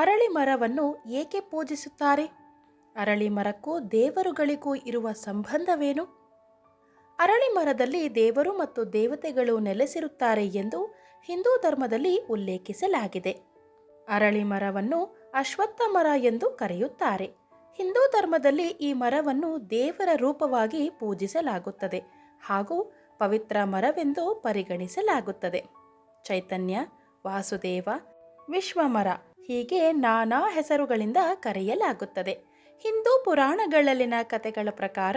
ಅರಳಿ ಮರವನ್ನು ಏಕೆ ಪೂಜಿಸುತ್ತಾರೆ? ಅರಳಿ ಮರಕ್ಕೂ ದೇವರುಗಳಿಗೂ ಇರುವ ಸಂಬಂಧವೇನು? ಅರಳಿ ಮರದಲ್ಲಿ ದೇವರು ಮತ್ತು ದೇವತೆಗಳು ನೆಲೆಸಿರುತ್ತಾರೆ ಎಂದು ಹಿಂದೂ ಧರ್ಮದಲ್ಲಿ ಉಲ್ಲೇಖಿಸಲಾಗಿದೆ. ಅರಳಿ ಮರವನ್ನು ಅಶ್ವತ್ಥ ಮರ ಎಂದು ಕರೆಯುತ್ತಾರೆ. ಹಿಂದೂ ಧರ್ಮದಲ್ಲಿ ಈ ಮರವನ್ನು ದೇವರ ರೂಪವಾಗಿ ಪೂಜಿಸಲಾಗುತ್ತದೆ ಹಾಗೂ ಪವಿತ್ರ ಮರವೆಂದು ಪರಿಗಣಿಸಲಾಗುತ್ತದೆ. ಚೈತನ್ಯ, ವಾಸುದೇವ, ವಿಶ್ವಮರ ಹೀಗೆ ನಾನಾ ಹೆಸರುಗಳಿಂದ ಕರೆಯಲಾಗುತ್ತದೆ. ಹಿಂದೂ ಪುರಾಣಗಳಲ್ಲಿನ ಕಥೆಗಳ ಪ್ರಕಾರ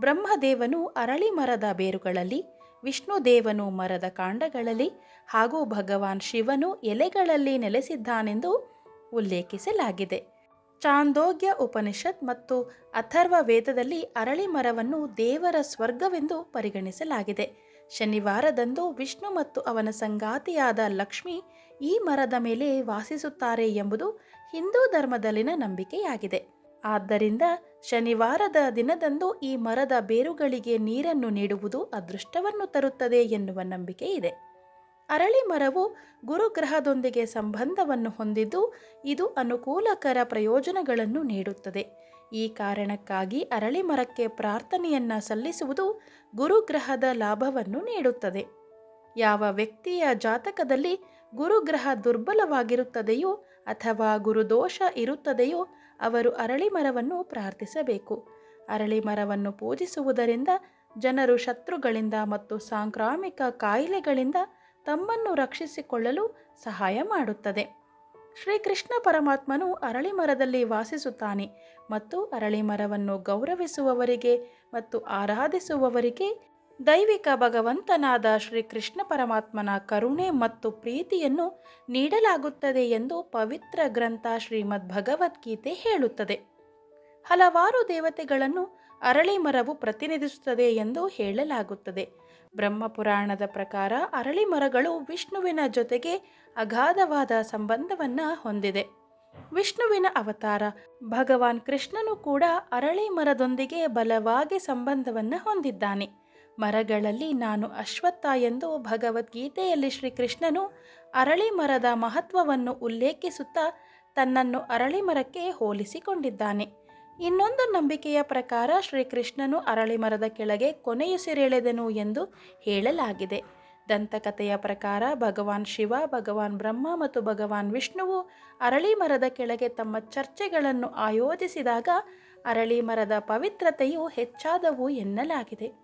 ಬ್ರಹ್ಮದೇವನು ಅರಳಿ ಮರದ ಬೇರುಗಳಲ್ಲಿ, ವಿಷ್ಣುದೇವನು ಮರದ ಕಾಂಡಗಳಲ್ಲಿ ಹಾಗೂ ಭಗವಾನ್ ಶಿವನು ಎಲೆಗಳಲ್ಲಿ ನೆಲೆಸಿದ್ದಾನೆಂದು ಉಲ್ಲೇಖಿಸಲಾಗಿದೆ. ಚಾಂದೋಗ್ಯ ಉಪನಿಷತ್ ಮತ್ತು ಅಥರ್ವ ವೇದದಲ್ಲಿ ಅರಳಿ ಮರವನ್ನು ದೇವರ ಸ್ವರ್ಗವೆಂದು ಪರಿಗಣಿಸಲಾಗಿದೆ. ಶನಿವಾರದಂದು ವಿಷ್ಣು ಮತ್ತು ಅವನ ಸಂಗಾತಿಯಾದ ಲಕ್ಷ್ಮಿ ಈ ಮರದ ಮೇಲೆ ವಾಸಿಸುತ್ತಾರೆ ಎಂಬುದು ಹಿಂದೂ ಧರ್ಮದಲ್ಲಿನ ನಂಬಿಕೆಯಾಗಿದೆ. ಆದ್ದರಿಂದ ಶನಿವಾರದ ದಿನದಂದು ಈ ಮರದ ಬೇರುಗಳಿಗೆ ನೀರನ್ನು ನೀಡುವುದು ಅದೃಷ್ಟವನ್ನು ತರುತ್ತದೆ ಎನ್ನುವ ನಂಬಿಕೆ ಇದೆ. ಅರಳಿ ಮರವು ಗುರುಗ್ರಹದೊಂದಿಗೆ ಸಂಬಂಧವನ್ನು ಹೊಂದಿದ್ದು ಇದು ಅನುಕೂಲಕರ ಪ್ರಯೋಜನಗಳನ್ನು ನೀಡುತ್ತದೆ. ಈ ಕಾರಣಕ್ಕಾಗಿ ಅರಳಿ ಮರಕ್ಕೆ ಪ್ರಾರ್ಥನೆಯನ್ನ ಸಲ್ಲಿಸುವುದು ಗುರುಗ್ರಹದ ಲಾಭವನ್ನು ನೀಡುತ್ತದೆ. ಯಾವ ವ್ಯಕ್ತಿಯ ಜಾತಕದಲ್ಲಿ ಗುರುಗ್ರಹ ದುರ್ಬಲವಾಗಿರುತ್ತದೆಯೋ ಅಥವಾ ಗುರುದೋಷ ಇರುತ್ತದೆಯೋ ಅವರು ಅರಳಿ ಮರವನ್ನು ಪ್ರಾರ್ಥಿಸಬೇಕು. ಅರಳಿ ಮರವನ್ನು ಪೂಜಿಸುವುದರಿಂದ ಜನರು ಶತ್ರುಗಳಿಂದ ಮತ್ತು ಸಾಂಕ್ರಾಮಿಕ ಕಾಯಿಲೆಗಳಿಂದ ತಮ್ಮನ್ನು ರಕ್ಷಿಸಿಕೊಳ್ಳಲು ಸಹಾಯ ಮಾಡುತ್ತದೆ. ಶ್ರೀಕೃಷ್ಣ ಪರಮಾತ್ಮನು ಅರಳಿ ಮರದಲ್ಲಿ ವಾಸಿಸುತ್ತಾನೆ ಮತ್ತು ಅರಳಿ ಮರವನ್ನು ಗೌರವಿಸುವವರಿಗೆ ಮತ್ತು ಆರಾಧಿಸುವವರಿಗೆ ದೈವಿಕ ಭಗವಂತನಾದ ಶ್ರೀಕೃಷ್ಣ ಪರಮಾತ್ಮನ ಕರುಣೆ ಮತ್ತು ಪ್ರೀತಿಯನ್ನು ನೀಡಲಾಗುತ್ತದೆ ಎಂದು ಪವಿತ್ರ ಗ್ರಂಥ ಶ್ರೀಮದ್ ಭಗವದ್ಗೀತೆ ಹೇಳುತ್ತದೆ. ಹಲವಾರು ದೇವತೆಗಳನ್ನು ಅರಳಿ ಮರವು ಪ್ರತಿನಿಧಿಸುತ್ತದೆ ಎಂದು ಹೇಳಲಾಗುತ್ತದೆ. ಬ್ರಹ್ಮಪುರಾಣದ ಪ್ರಕಾರ ಅರಳಿ ಮರಗಳು ವಿಷ್ಣುವಿನ ಜೊತೆಗೆ ಅಗಾಧವಾದ ಸಂಬಂಧವನ್ನು ಹೊಂದಿದೆ. ವಿಷ್ಣುವಿನ ಅವತಾರ ಭಗವಾನ್ ಕೃಷ್ಣನು ಕೂಡ ಅರಳಿ ಮರದೊಂದಿಗೆ ಬಲವಾಗಿ ಸಂಬಂಧವನ್ನು ಹೊಂದಿದ್ದಾನೆ. ಮರಗಳಲ್ಲಿ ನಾನು ಅಶ್ವತ್ಥ ಎಂದು ಭಗವದ್ಗೀತೆಯಲ್ಲಿ ಶ್ರೀಕೃಷ್ಣನು ಅರಳಿ ಮರದ ಮಹತ್ವವನ್ನು ಉಲ್ಲೇಖಿಸುತ್ತಾ ತನ್ನನ್ನು ಅರಳಿ ಮರಕ್ಕೆ ಹೋಲಿಸಿಕೊಂಡಿದ್ದಾನೆ. ಇನ್ನೊಂದು ನಂಬಿಕೆಯ ಪ್ರಕಾರ ಶ್ರೀಕೃಷ್ಣನು ಅರಳಿ ಮರದ ಕೆಳಗೆ ಕೊನೆಯುಸಿರೆಳೆದನು ಎಂದು ಹೇಳಲಾಗಿದೆ. ದಂತಕಥೆಯ ಪ್ರಕಾರ ಭಗವಾನ್ ಶಿವ, ಭಗವಾನ್ ಬ್ರಹ್ಮ ಮತ್ತು ಭಗವಾನ್ ವಿಷ್ಣುವು ಅರಳಿ ಮರದ ಕೆಳಗೆ ತಮ್ಮ ಚರ್ಚೆಗಳನ್ನು ಆಯೋಜಿಸಿದಾಗ ಅರಳಿ ಮರದ ಪವಿತ್ರತೆಯು ಹೆಚ್ಚಾದವು ಎನ್ನಲಾಗಿದೆ.